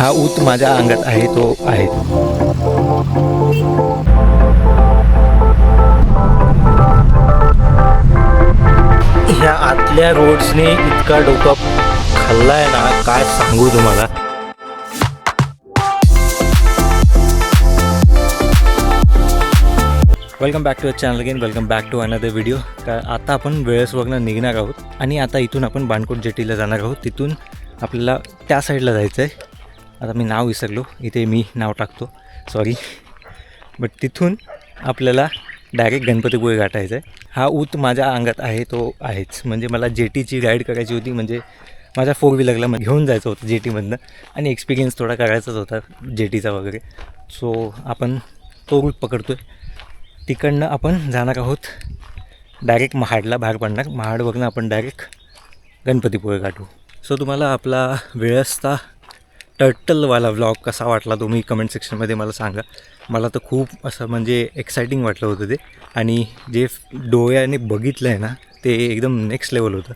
हा ऊत माझ्या अंगात आहे तो आहे. ह्या आतल्या रोड्सने इतका डोका खाल्लाय ना काय सांगू तुम्हाला? Welcome back to a channel again welcome back to another video का आता आपण वेळेसवरनं निघणार आहोत आणि आता इथून आपण बाणकोट जेटीला जाणार आहोत. तिथून आपल्याला त्या साईडला जायचं आहे आता मी नाव विसरलो. इथे मी नाव टाकतो. सॉरी बट तिथून आपल्याला डायरेक्ट गणपतीपुळे गाठायचं आहे. हा ऊत माझ्या अंगात आहे तो आहेच. म्हणजे मला जेटीची राईड करायची होती. म्हणजे माझ्या फोर व्हीलरला मग घेऊन जायचं होतं जेटीमधनं. आणि एक्सपिरियन्स थोडा करायचाच होता जेटीचा वगैरे. सो आपण तो रूट पकडतो आहे तिकडनं आपण जाणार आहोत. डायरेक्ट महाडला बाहेर पडणार. महाडवरनं आपण डायरेक्ट गणपतीपुळे गाठू सो तुम्हाला आपला वेळस्ता टर्टलवाला व्लॉग कसा वाटला तुम्ही कमेंट सेक्शनमध्ये मला सांगा. मला तर खूप असं म्हणजे एक्सायटिंग वाटलं होतं ते. आणि जे डोळ्याने बघितलं आहे ना ते एकदम नेक्स्ट लेवल होतं.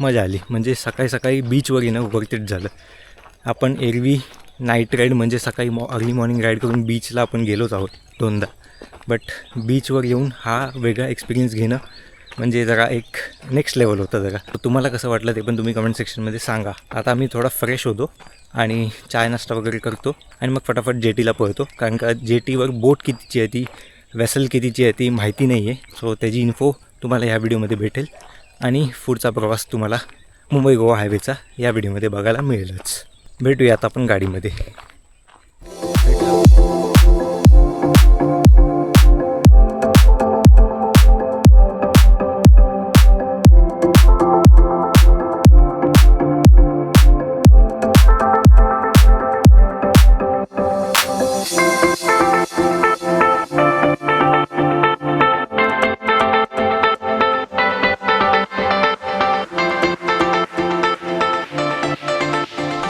मजा आली. म्हणजे सकाळी सकाळी बीचवर येणं वर्थ झालं. आपण एरवी नाईट राईड म्हणजे सकाळी मॉ अर्ली मॉर्निंग राईड करून बीचला आपण गेलोच आहोत दोनदा. बट बीचवर येऊन हा वेगळा एक्सपिरियन्स घेणं म्हणजे जरा एक नेक्स्ट लेवल होतं जरा. तुम्हाला कसं वाटलं ते पण तुम्ही कमेंट सेक्शनमध्ये सांगा. आता आम्ही थोडा फ्रेश होतो आणि चाय नाश्ता वगैरे करतो आणि मग फटाफट जेटीला पळतो कारण का जेटीवर बोट कितीची आहे ती वेसल कितीची आहे ती माहिती नाही आहे सो त्याची इन्फो तुम्हाला ह्या व्हिडिओमध्ये भेटेल. आणि पुढचा प्रवास तुम्हाला मुंबई गोवा हायवेचा या व्हिडिओमध्ये बघायला मिळेलच. भेटूया आता आपण गाडीमध्ये.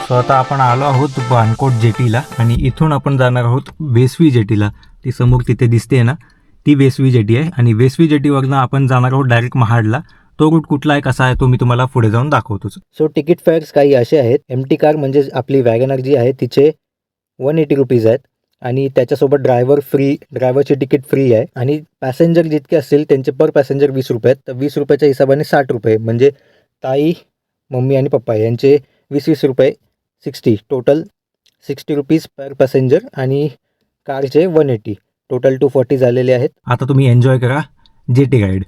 सो आता आपण आलो आहोत बाणकोट जेटीला आणि इथून आपण जाणार आहोत वेसवी जेटीला. ती समोर तिथे दिसते ना? ती वेसवी जेटी आहे आणि वेसवी जेटीवरनं आपण जाणार आहोत डायरेक्ट महाडला. तो रूट कुठला आहे कसा आहे तो मी तुम्हाला पुढे जाऊन दाखवतोच सो तिकीट फेअर्स काही असे आहेत. एम टी कार म्हणजे आपली वॅगनर जी आहे तिचे वन एटी रुपीज आहेत. आणि त्याच्यासोबत ड्रायव्हर फ्री ड्रायव्हरची तिकीट फ्री आहे. आणि पॅसेंजर जितके असतील त्यांचे पर पॅसेंजर वीस रुपये आहेत. तर वीस रुपयाच्या हिशोबाने साठ रुपये. म्हणजे ताई मम्मी आणि पप्पा यांचे वीस वीस रुपये. Sixty total sixty rupees per passenger आणि कारचे one eighty total two forty झालेले आहेत. आता तुम्ही एन्जॉय करा jetty guide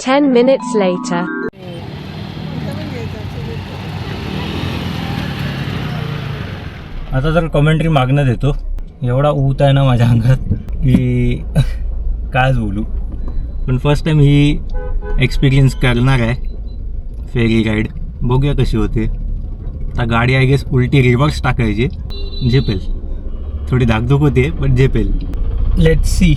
Ten minutes later. आता जर कमेंट्री मागणं देतो एवढा ऊत आहे ना माझ्या अंगात की कायच बोलू. पण फर्स्ट टाईम ही एक्सपिरियन्स करणार आहे फेरी राईड बघूया कशी होते. आता गाडी आय गेस उलटी रिव्हर्स टाकायची. झेपेल. थोडी धाकधूक होते पण झेपेल. लेट सी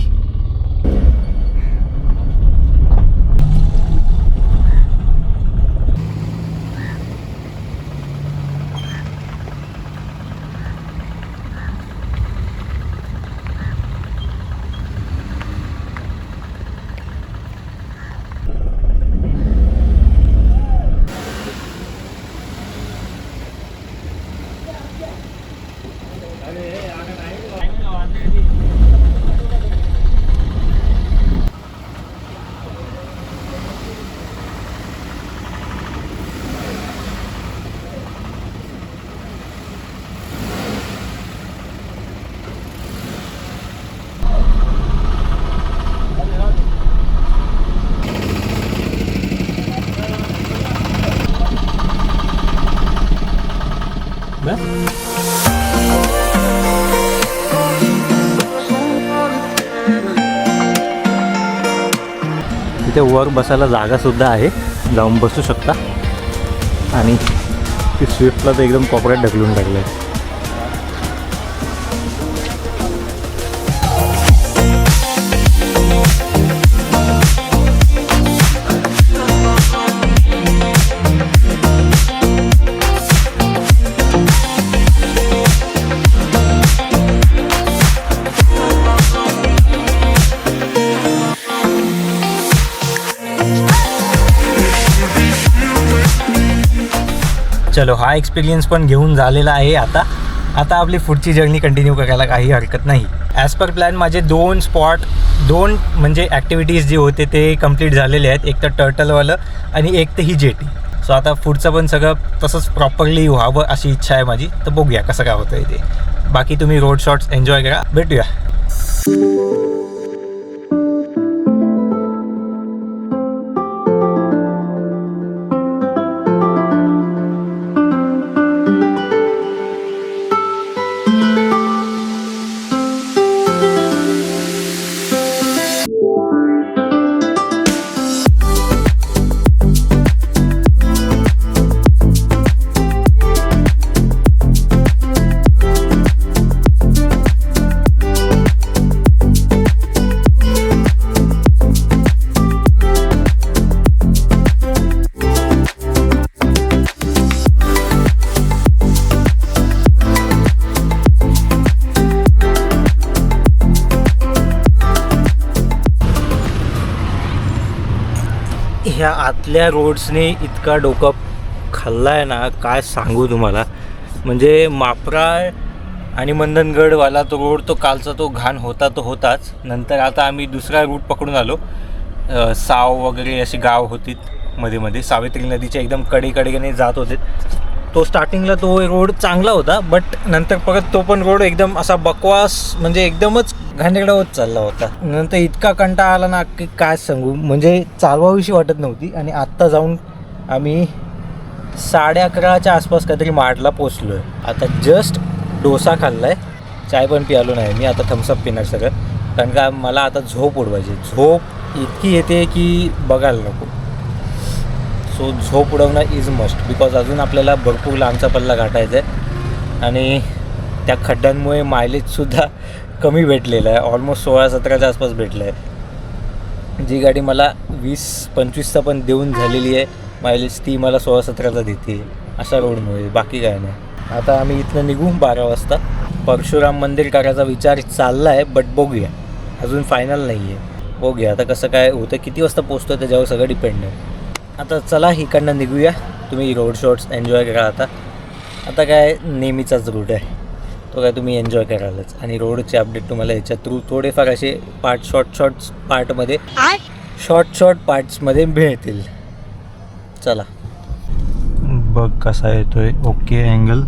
तिथे वर बसायला जागासुद्धा आहे. जाऊन बसू शकता. आणि ती स्विफ्टला तर एकदम कॉपऱ्यात ढकलून टाकलं आहे चलो हा एक्सपिरियन्स पण घेऊन झालेला आहे आता. आता आपली पुढची जर्नी कंटिन्यू करायला काही हरकत नाही. ॲज पर प्लॅन माझे दोन स्पॉट दोन म्हणजे ॲक्टिव्हिटीज जे होते ते कंप्लीट झालेले आहेत. एक तर टर्टलवालं आणि एक तर ही जेटी सो आता पुढचं पण सगळं तसंच प्रॉपरली व्हावं अशी इच्छा आहे माझी. तर बघूया कसं काय होतं ते. बाकी तुम्ही रोड शॉट्स एन्जॉय करा. भेटूया. ह्या आतल्या रोड्सने इतका डोकं खाल्ला आहे ना काय सांगू तुम्हाला? म्हणजे मापराळ आणि मंदनगडवाला तो रोड तो कालचा तो घाण होता तो होताच. नंतर आता आम्ही दुसरा रूट पकडून आलो. साव वगैरे अशी गाव होती मध्ये मध्ये. सावित्री नदीच्या एकदम कडेकडेने जात होते. तो स्टार्टिंगला तो रोड चांगला होता बट नंतर परत तो पण रोड एकदम असा बकवास म्हणजे एकदमच घाणेरडा होत चालला होता. नंतर इतका कंटाळा आला ना की काय सांगू? म्हणजे चालवावीशी वाटत नव्हती आणि आत्ता जाऊन आम्ही साडे अकराच्या आसपास काहीतरी माडला पोचलो आहे आता जस्ट डोसा खाल्ला आहे चाय पण पियालो नाही मी आता थम्सअप पिणार सगळं. कारण का मला आता झोप उडवायची झोप इतकी येते की बघायला नको. सो झोप उडवणं इज मस्ट बिकॉज अजून आपल्याला भरपूर लांबचा पल्ला गाठायचा आहे. आणि त्या खड्ड्यांमुळे मायलेजसुद्धा कमी भेटलेलं आहे. ऑलमोस्ट सोळा सतराच्या आसपास भेटलं आहे जी गाडी मला वीस पंचवीसचा पण देऊन झालेली आहे. मायलेज ती मला सोळा सतराचा देते. अशा रोडमुळे बाकी काय नाही. आता आम्ही इथनं निघू बारा वाजता. परशुराम मंदिर करायचा विचार चालला आहे बट बघूया. अजून फायनल नाही आहे बघूया. आता कसं काय होतं किती वाजता पोचतो त्याच्यावर सगळं डिपेंड आहे. आता चला इकडनं निघूया. तुम्ही रोड शॉट्स एन्जॉय करा आता. आता काय नेहमीचाच रूट आहे. तो काय तुम्ही एन्जॉय करालच आणि रोडचे अपडेट तुम्हाला याच्या थ्रू थोडेफार असे पार्ट शॉर्ट शॉर्ट्स पार्टमध्ये शॉर्ट शॉर्ट पार्ट्समध्ये मिळतील. चला. बघ कसा येतोय. Okay angle